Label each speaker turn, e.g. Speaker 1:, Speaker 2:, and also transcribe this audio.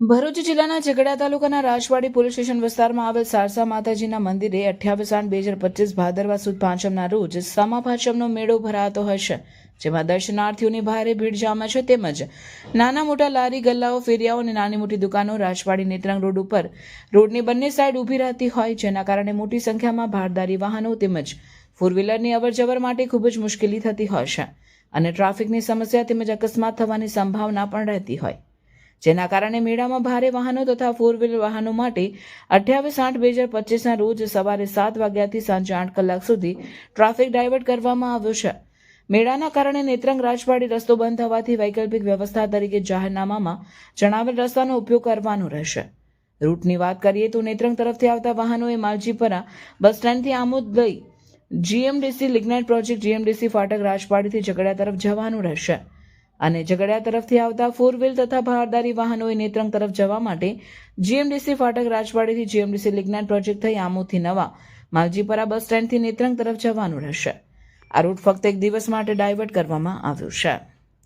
Speaker 1: ભરૂચ જિલ્લાના ઝઘડા તાલુકાના રાજવાડી પોલીસ સ્ટેશન વિસ્તારમાં આવેલ સારસા માતાજીના મંદિરે અઠ્યાવીસ આઠ બે હજાર પચીસ ભાદરવા સુદ પાંચમના રોજ સામા પાંચમનો મેળો ભરાતો હશે જેમાં દર્શનાર્થીઓની ભારે ભીડ જામે છે તેમજ નાના મોટા લારી ગલ્લાઓ, ફેરિયાઓ અને નાની મોટી દુકાનો રાજવાડી નેત્રંગ રોડ ઉપર રોડની બંને સાઈડ ઊભી રહેતી હોય, જેના કારણે મોટી સંખ્યામાં ભારદારી વાહનો તેમજ ફોર વ્હીલરની અવરજવર માટે ખૂબ જ મુશ્કેલી થતી હોય છે અને ટ્રાફિકની સમસ્યા તેમજ અકસ્માત થવાની સંભાવના પણ રહેતી હોય. જેના કારણે મેળામાં ભારે વાહનો તથા ફોર વ્હીલર વાહનો માટે અઠ્યાવીસ આઠ બે હજાર પચીસના રોજ સવારે સાત વાગ્યાથી સાંજે આઠ કલાક સુધી ટ્રાફિક ડાયવર્ટ કરવામાં આવ્યો છે. મેળાના કારણે નેત્રંગ રાજવાડી રસ્તો બંધ થવાથી વૈકલ્પિક વ્યવસ્થા તરીકે જાહેરનામામાં જણાવેલ રસ્તાનો ઉપયોગ કરવાનો રહેશે. રૂટની વાત કરીએ તો નેત્રંગ તરફથી આવતા વાહનોએ માલજીપરા બસ સ્ટેન્ડથી આમોદ લઈ જીએમડીસી લિગ્નાઇટ પ્રોજેક્ટ જીએમડીસી ફાટક રાજપાડીથી ઝઘડા તરફ જવાનું રહેશે. અને ઝઘડિયા તરફથી આવતા ફોર વ્હીલ તથા ભારદારી વાહનોએ નેત્રંગ તરફ જવા માટે જીએમડીસી ફાટક રાજવાડીથી જીએમડીસી લિગ્નાઇટ પ્રોજેક્ટ થઈ આમોદથી નવા માલજીપરા બસ સ્ટેન્ડથી નેત્રંગ તરફ જવાનું રહેશે. આ રૂટ ફક્ત એક દિવસ માટે ડાયવર્ટ કરવામાં આવ્યું છે.